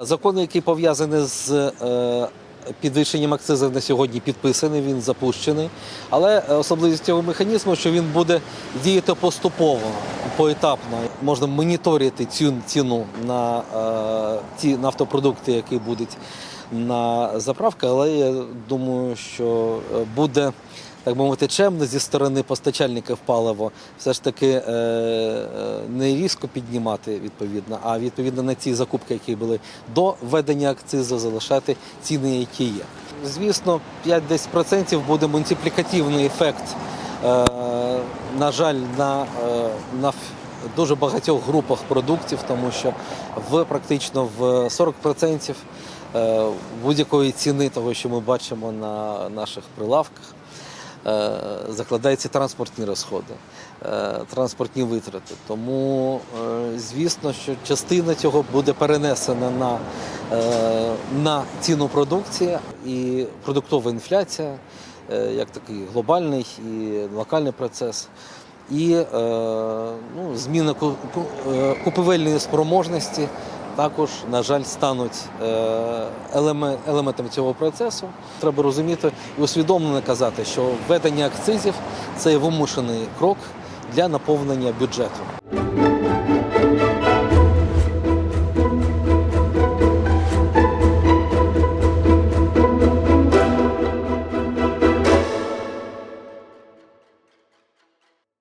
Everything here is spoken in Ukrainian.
Закон, який пов'язаний з е, підвищенням акцизів на сьогодні підписаний, він запущений. Але особливість цього механізму, що він буде діяти поступово, поетапно. Можна моніторити цю ціну на е, ті нафтопродукти, які будуть на заправках, але я думаю, що е, буде. Так би мовити, чемно зі сторони постачальників палива все ж таки е, е, не різко піднімати відповідно, а відповідно на ці закупки, які були до введення акцизу, залишати ціни, які є. Звісно, 5-10% буде мультиплікативний ефект. Е, на жаль, на, на дуже багатьох групах продуктів, тому що в практично в 40% е, будь-якої ціни того, що ми бачимо на наших прилавках, закладаються транспортні розходи, е, транспортні витрати. Тому, е, звісно, що частина цього буде перенесена на, е, на ціну продукції і продуктова інфляція, е, як такий глобальний і локальний процес. І е, ну, зміна ку- ку- е, купівельної спроможності також, на жаль, стануть елементами цього процесу. Треба розуміти і усвідомлено казати, що введення акцизів це вимушений крок для наповнення бюджету.